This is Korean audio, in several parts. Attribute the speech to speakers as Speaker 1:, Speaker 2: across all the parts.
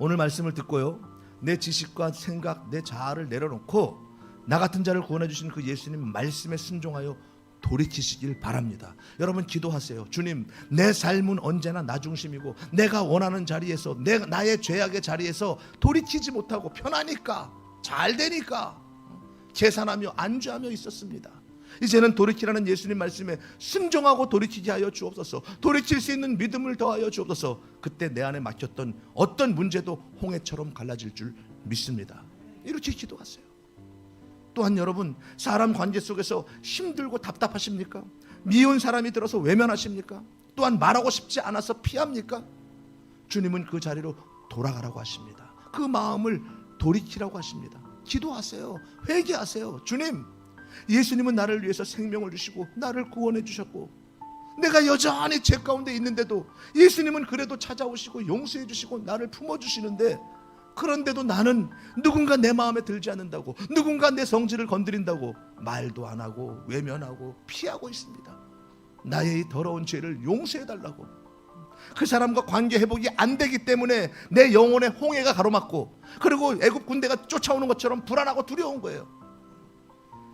Speaker 1: 오늘 말씀을 듣고요. 내 지식과 생각, 내 자아를 내려놓고 나 같은 자를 구원해 주신 그 예수님 말씀에 순종하여 돌이키시길 바랍니다. 여러분 기도하세요. 주님, 내 삶은 언제나 나 중심이고 내가 원하는 자리에서 내 나의 죄악의 자리에서 돌이키지 못하고 편하니까 잘 되니까 계산하며 안주하며 있었습니다. 이제는 돌이키라는 예수님 말씀에 순종하고 돌이키게 하여 주옵소서. 돌이킬 수 있는 믿음을 더하여 주옵소서. 그때 내 안에 막혔던 어떤 문제도 홍해처럼 갈라질 줄 믿습니다. 이렇게 기도하세요. 또한 여러분 사람 관계 속에서 힘들고 답답하십니까? 미운 사람이 들어서 외면하십니까? 또한 말하고 싶지 않아서 피합니까? 주님은 그 자리로 돌아가라고 하십니다. 그 마음을 돌이키라고 하십니다. 기도하세요. 회개하세요. 주님, 예수님은 나를 위해서 생명을 주시고 나를 구원해 주셨고 내가 여전히 죄 가운데 있는데도 예수님은 그래도 찾아오시고 용서해 주시고 나를 품어 주시는데 그런데도 나는 누군가 내 마음에 들지 않는다고 누군가 내 성질을 건드린다고 말도 안 하고 외면하고 피하고 있습니다. 나의 이 더러운 죄를 용서해 달라고 그 사람과 관계 회복이 안 되기 때문에 내 영혼의 홍해가 가로막고 그리고 애굽 군대가 쫓아오는 것처럼 불안하고 두려운 거예요.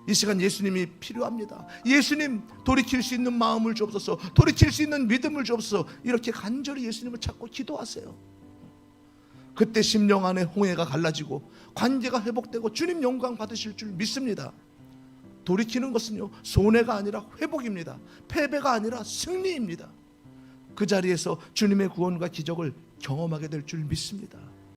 Speaker 1: 이 시간 예수님이 필요합니다. 예수님 돌이킬 수 있는 마음을 주옵소서. 돌이킬 수 있는 믿음을 주옵소서. 이렇게 간절히 예수님을 찾고 기도하세요. 그때 심령 안에 홍해가 갈라지고 관계가 회복되고 주님 영광 받으실 줄 믿습니다. 돌이키는 것은요 손해가 아니라 회복입니다. 패배가 아니라 승리입니다. 그 자리에서 주님의 구원과 기적을 경험하게 될 줄 믿습니다.